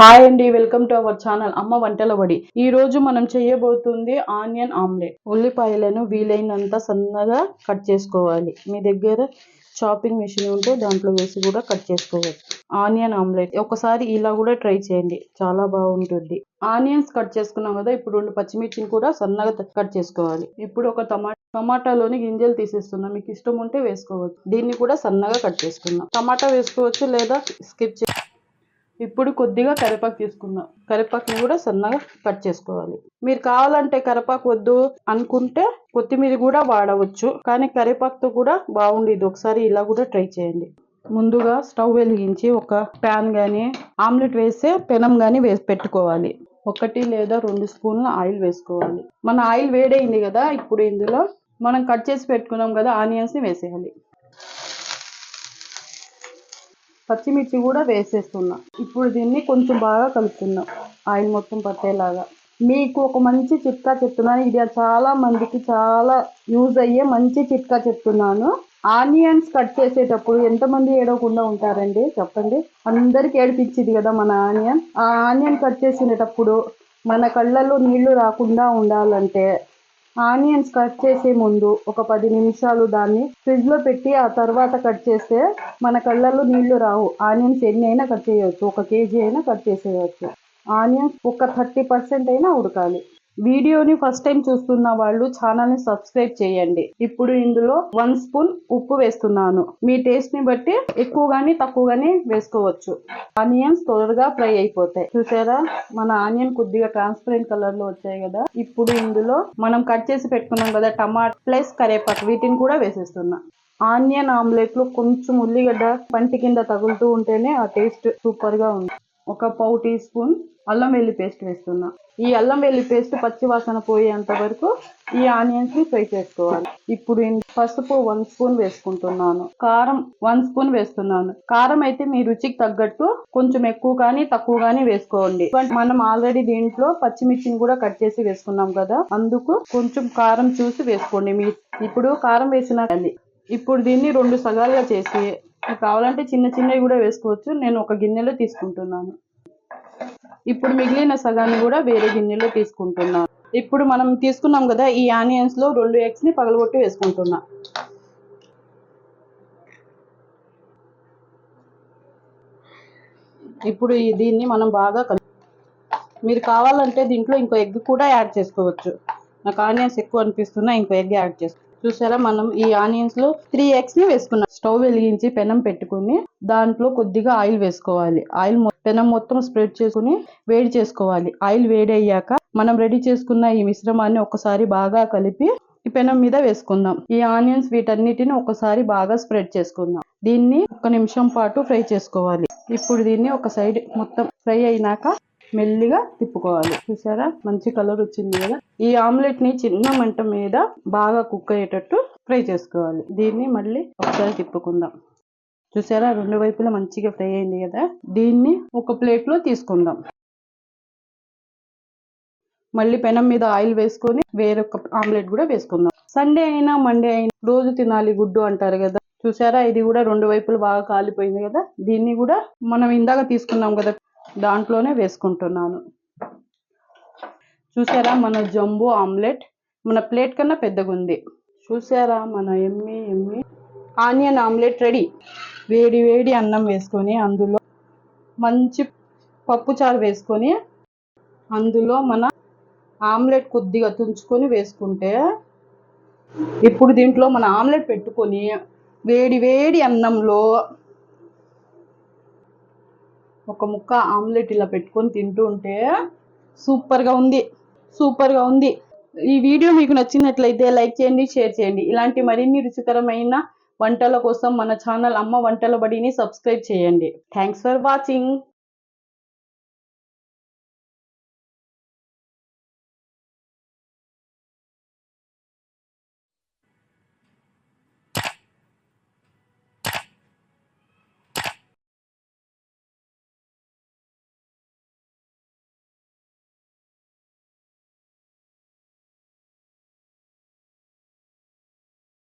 Hi అండి welcome to our channel అమ్మ వంటల వడి. ఈ రోజు మనం చేయబోతుంది ఆనియన్ ఆమ్లెట్. ఉల్లిపాయలను వీలైనంత సన్నగా కట్ చేసుకోవాలి. మీ దగ్గర చాపింగ్ మిషన్ ఉంటే దాంట్లో వేసి కూడా కట్ చేసుకోవచ్చు. Onion omelette. ఒకసారి ఇలా కూడా ట్రై చేయండి. చాలా బాగుంటుంది. ఆనియన్స్ కట్ చేసుకున్నాం కదా ఇప్పుడు రెండు పచ్చిమిర్చిని కూడా సన్నగా కట్ చేసుకోవాలి. ఇప్పుడు ఒక టమాటా టమాటాలోని గింజలు తీసేస్తున్నాం మీకు ఇష్టం ఉంటే వేసుకోవచ్చు. దీన్ని కూడా సన్నగా కట్ చేసుకుందాం. టమాటా వేసుకోవచ్చు లేదా స్కిప్ చే ఇప్పుడు కొద్దిగా కరివేపాకు తీసుకుందాం. కరివేపాకుని కూడా సన్నగా కట్ చేసుకోవాలి. మీరు కావాలంటే కరివేపాకు వద్దు అనుకుంటే కొత్తిమీర కూడా వాడవచ్చు. కానీ కరివేపాకుతో కూడా బాగుండేది. ఒకసారి ఇలా కూడా ట్రై చేయండి. ముందుగా స్టవ్ వెలిగించి ఒక ప్యాన్ కానీ ఆమ్లెట్ వేస్తే పెనం కానీ వేసి పెట్టుకోవాలి. ఒకటి లేదా రెండు స్పూన్ల ఆయిల్ వేసుకోవాలి. మన ఆయిల్ వేడైంది కదా ఇప్పుడు ఇందులో మనం కట్ చేసి పెట్టుకున్నాం కదా ఆనియన్స్ని వేసేయాలి. పచ్చిమిర్చి కూడా వేసేస్తున్నా. ఇప్పుడు దీన్ని కొంచెం బాగా కలుపుతున్నా. ఆయిల్ మొత్తం పట్టేలాగా. మీకు ఒక మంచి చిట్కా చెప్తున్నాను. ఇది చాలా మందికి చాలా యూజ్ అయ్యే మంచి చిట్కా చెప్తున్నాను. ఆనియన్స్ కట్ చేసేటప్పుడు ఎంతమంది ఏడవకుండా ఉంటారండి? చెప్పండి. అందరికి ఏడిపించింది కదా మన ఆనియన్. ఆ ఆనియన్ కట్ చేసేటప్పుడు మన కళ్ళల్లో నీళ్ళు రాకుండా ఉండాలంటే ఆనియన్స్ కట్ చేసే ముందు ఒక పది నిమిషాలు దాన్ని ఫ్రిడ్జ్లో పెట్టి ఆ తర్వాత కట్ చేస్తే మన కళ్ళల్లో నీళ్ళు రావు. ఆనియన్స్ ఎన్ని అయినా కట్ చేయవచ్చు. ఒక కేజీ అయినా కట్ చేసేయచ్చు ఆనియన్స్ ఒక థర్టీ పర్సెంట్ అయినా ఉడకాలి. వీడియోని ఫస్ట్ టైం చూస్తున్న వాళ్ళు ఛానల్ని సబ్స్క్రైబ్ చేయండి. ఇప్పుడు ఇందులో వన్ స్పూన్ ఉప్పు వేస్తున్నాను. మీ టేస్ట్ని బట్టి ఎక్కువ కానీ తక్కువ కానీ వేసుకోవచ్చు. ఆనియన్స్ త్వరగా ఫ్రై అయిపోతాయి. చూసారా? మన ఆనియన్ కొద్దిగా ట్రాన్స్పరెంట్ కలర్లో వచ్చాయి కదా. ఇప్పుడు ఇందులో మనం కట్ చేసి పెట్టుకున్నాం కదా టమాటా ప్లస్ కరేపాకు. వీటిని కూడా వేసేస్తున్నా. ఆనియన్ ఆమ్లెట్లు కొంచెం ఉల్లిగడ్డ పంటి కింద తగులుతూ ఉంటేనే ఆ టేస్ట్ సూపర్గా ఉంది. ఒక పావు టీ స్పూన్ అల్లం వెల్లి పేస్ట్ వేస్తున్నా. ఈ అల్లం వెల్లి పేస్ట్ పచ్చివాసన పోయేంత వరకు ఈ ఆనియన్స్ని ఫ్రై చేసుకోవాలి. ఇప్పుడు పసుపు వన్ స్పూన్ వేసుకుంటున్నాను. కారం వన్ స్పూన్ వేస్తున్నాను. కారం అయితే మీ రుచికి తగ్గట్టు కొంచెం ఎక్కువ కానీ తక్కువ కానీ వేసుకోండి. మనం ఆల్రెడీ దీంట్లో పచ్చిమిర్చిని కూడా కట్ చేసి వేసుకున్నాం కదా అందుకు కొంచెం కారం చూసి వేసుకోండి. మీ ఇప్పుడు కారం వేసిన ఇప్పుడు దీన్ని రెండు సగాలుగా చేసి కావాలంటే చిన్న చిన్నవి కూడా వేసుకోవచ్చు. నేను ఒక గిన్నెలో తీసుకుంటున్నాను. ఇప్పుడు మిగిలిన సగాన్ని కూడా వేరే గిన్నెలో తీసుకుంటున్నాను. ఇప్పుడు మనం తీసుకున్నాం కదా ఈ ఆనియన్స్లో రెండు ఎగ్స్ని పగలగొట్టి వేసుకుంటున్నా. ఇప్పుడు ఈ- దీన్ని మనం బాగా కలు మీరు కావాలంటే దీంట్లో ఇంకో ఎగ్ కూడా యాడ్ చేసుకోవచ్చు. నాకు ఆనియన్స్ ఎక్కువ అనిపిస్తున్నా ఇంకో ఎగ్ యాడ్ చేసుకో చూసారా? మనం ఈ ఆనియన్స్లో త్రీ ఎగ్స్ని వేసుకున్నాం. స్టవ్ వెలిగించి పెనం పెట్టుకుని దాంట్లో కొద్దిగా ఆయిల్ వేసుకోవాలి. ఆయిల్ పెనం మొత్తం స్ప్రెడ్ చేసుకుని వేడి చేసుకోవాలి. ఆయిల్ వేడి అయ్యాక మనం రెడీ చేసుకున్న ఈ మిశ్రమాన్ని ఒకసారి బాగా కలిపి ఈ పెనం మీద వేసుకుందాం. ఈ ఆనియన్స్ వీటన్నిటిని ఒకసారి బాగా స్ప్రెడ్ చేసుకుందాం. దీన్ని ఒక నిమిషం పాటు ఫ్రై చేసుకోవాలి. ఇప్పుడు దీన్ని ఒక సైడ్ మొత్తం ఫ్రై అయినాక మెల్లిగా తిప్పుకోవాలి. చూసారా? మంచి కలర్ వచ్చింది కదా? ఈ ఆమ్లెట్ని చిన్న మంట మీద బాగా కుక్ అయ్యేటట్టు ఫ్రై చేసుకోవాలి. దీన్ని మళ్ళీ ఒకసారి తిప్పుకుందాం. చూసారా? రెండు వైపులా మంచిగా ఫ్రై అయింది కదా? దీన్ని ఒక ప్లేట్లో తీసుకుందాం. మళ్ళీ పెనం మీద ఆయిల్ వేసుకొని వేరొక ఆమ్లెట్ కూడా వేసుకుందాం. సండే అయినా మండే అయినా రోజు తినాలి గుడ్డు అంటారు కదా? చూసారా? ఇది కూడా రెండు వైపులు బాగా కాలిపోయింది కదా? దీన్ని కూడా మనం ఇందాక తీసుకున్నాం కదా? దాంట్లోనే వేసుకుంటున్నాను. చూసారా మన జంబో ఆమ్లెట్? మన ప్లేట్ కన్నా పెద్దగా ఉంది చూసారా మన ఎమ్మి ఎమ్మి? Onion omelette ready. వేడి వేడి అన్నం వేసుకొని అందులో మంచి పప్పు చారు వేసుకొని అందులో మన ఆమ్లెట్ కొద్దిగా తుంచుకొని వేసుకుంటే ఇప్పుడు దీంట్లో మన ఆమ్లెట్ పెట్టుకొని వేడి వేడి అన్నంలో ఒక ముక్క ఆమ్లెట్ ఇలా పెట్టుకొని తింటూ ఉంటే సూపర్గా ఉంది. సూపర్గా ఉంది. ఈ వీడియో మీకు నచ్చినట్లయితే లైక్ చేయండి షేర్ చేయండి. ఇలాంటి మరిన్ని రుచికరమైన వంటల కోసం మన ఛానల్ అమ్మ వంటల బడిని సబ్స్క్రైబ్ చేయండి. Thanks for watching.